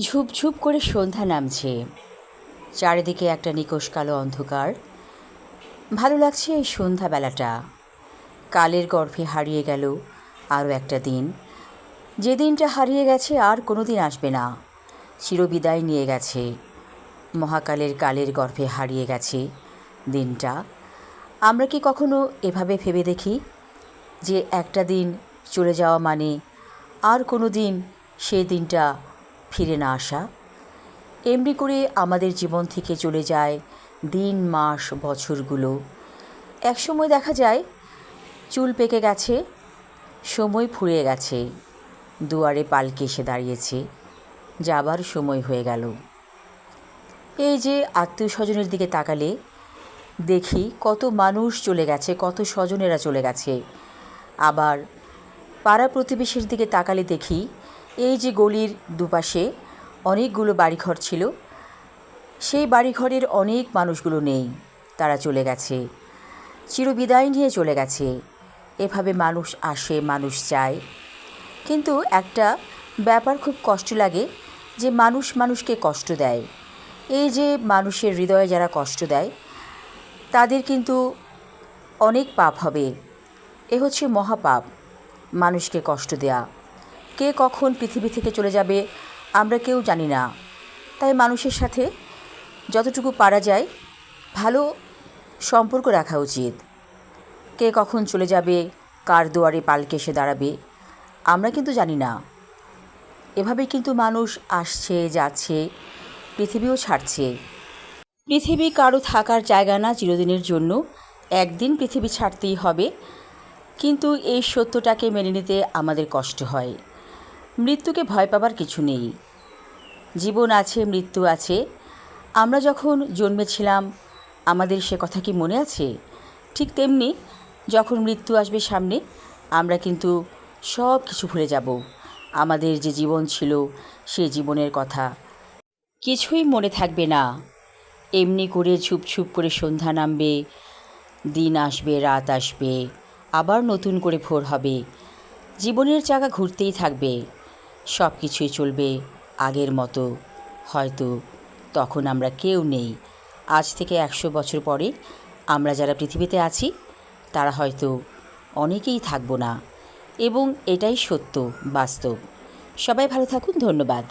ঝুপঝুপ করে সন্ধ্যা নামছে। চারিদিকে একটা নিকোষ কালো অন্ধকার। ভালো লাগছে এই সন্ধ্যাবেলাটা। কালের গর্ভে হারিয়ে গেল আরও একটা দিন। যে দিনটা হারিয়ে গেছে আর কোনো দিন আসবে না। চিরবিদায় নিয়ে গেছে। মহাকালের কালের গর্ভে হারিয়ে গেছে দিনটা। আমরা কি কখনো এভাবে ভেবে দেখি? যে একটা দিন চলে যাওয়া মানে আর কোনো দিন সেই দিনটা ফিরে না আসা। এমনি করে আমাদের জীবন থেকে চলে যায় দিন, মাস, বছরগুলো। একসময় দেখা যায়, চুল পেকে গেছে, সময় ফুরিয়ে গেছে, দুয়ারে পালকে এসে দাঁড়িয়েছে, যাবার সময় হয়ে গেল। এই যে আত্মীয় স্বজনের দিকে তাকালে, দেখি কত মানুষ চলে গেছে, কত স্বজনেরা চলে গেছে। আবার পাড়া প্রতিবেশীর দিকে তাকালে দেখি এই যে গলির দুপাশে অনেকগুলো বাড়িঘর ছিল, সেই বাড়িঘরের অনেক মানুষগুলো নেই। তারা চলে গেছে। চিরবিদায় নিয়ে চলে গেছে। এভাবে মানুষ আসে, মানুষ যায়। কিন্তু একটা ব্যাপার খুব কষ্ট লাগে যে মানুষ মানুষকে কষ্ট দেয়। এই যে মানুষের হৃদয়ে যারা কষ্ট দেয়, তাদের কিন্তু অনেক পাপ হবে। এ হচ্ছে মহাপাপ, মানুষকে কষ্ট দেয়া। কে কখন পৃথিবী থেকে চলে যাবে, আমরা কেউ জানি না। তাই মানুষের সাথে যতটুকু পারা যায়, ভালো সম্পর্ক রাখা উচিত। কে কখন চলে যাবে, কার দুয়ারে পালকে এসে দাঁড়াবে, আমরা কিন্তু জানি না। এভাবে কিন্তু মানুষ আসছে, যাচ্ছে, পৃথিবীও ছাড়ছে। পৃথিবী কারও থাকার জায়গা না চিরদিনের জন্য। একদিন পৃথিবী ছাড়তেই হবে। কিন্তু এই সত্যটাকে মেনে নিতে আমাদের কষ্ট হয়। মৃত্যুকে ভয় পাবার কিছু নেই। জীবন আছে, মৃত্যু আছে। আমরা যখন জন্মেছিলাম, আমাদের সে কথা কি মনে আছে? ঠিক তেমনি যখন মৃত্যু আসবে সামনে, আমরা কিন্তু সব কিছু ভুলে যাব। আমাদের যে জীবন ছিল, সে জীবনের কথা। কিছুই মনে থাকবে না। এমনি করে ছুপ ছুপ করে সন্ধ্যা নামবে, দিন আসবে, রাত আসবে, আবার নতুন করে ভোর হবে। জীবনের চাকা ঘুরতেই থাকবে। সব কিছুই চলবে আগের মতো। হয়তো তখন আমরা কেউ নেই। আজ থেকে একশো বছর পরে আমরা যারা পৃথিবীতে আছি, তারা হয়তো অনেকেই থাকব না। এবং এটাই সত্য, বাস্তব। সবাই ভালো থাকুন, ধন্যবাদ।